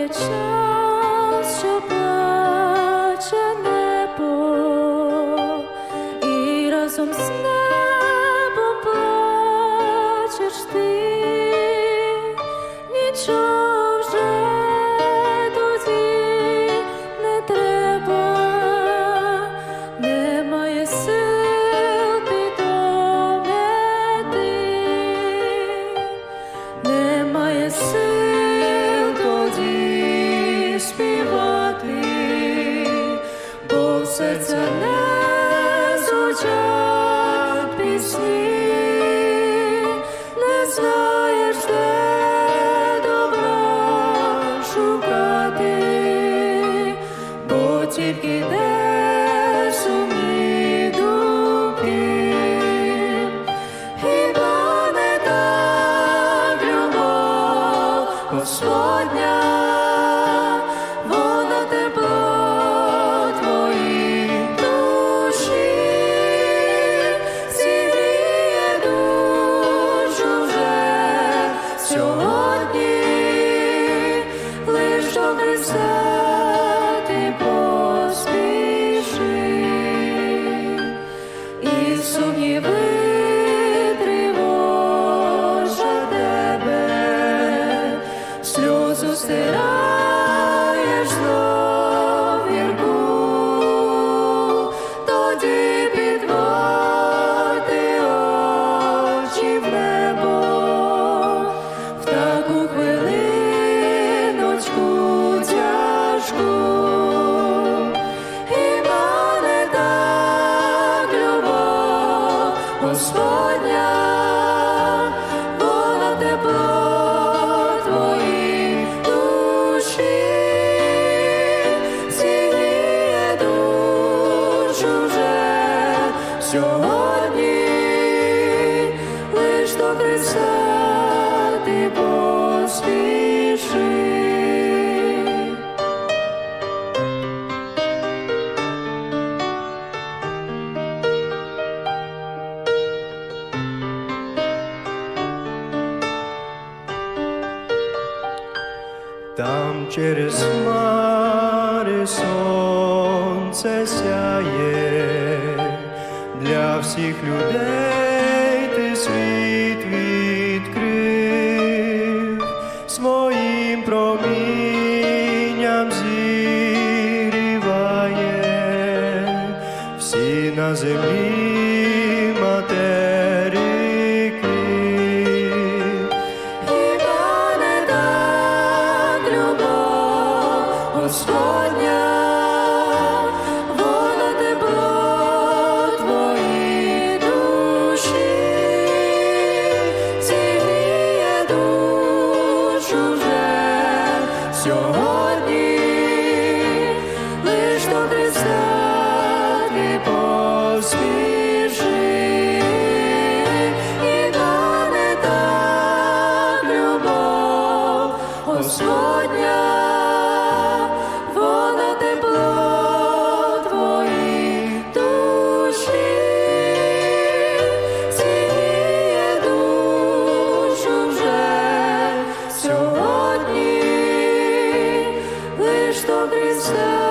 a child. Серця не звучать пісні, не знаєш, де добра шукати, бо тільки де сумні думки. Хіба не так любов Господня, сьогодні, лиш добре Христа ти поспіши. І сумніви тривожа тебе, сльозу стираєш Господня, вона тепло твоїй душі, зігріє душу вже сьогодні, лиш до Христа ти поспіши. Там через хмари сонце сяє, для всіх людей ти світ відкрив, своїм промінням зігріває. Всі на землі поспіши. Хіба не так любов Господня, вона тепло твоїй душі, зігріє душу вже сьогодні, лиш до Христа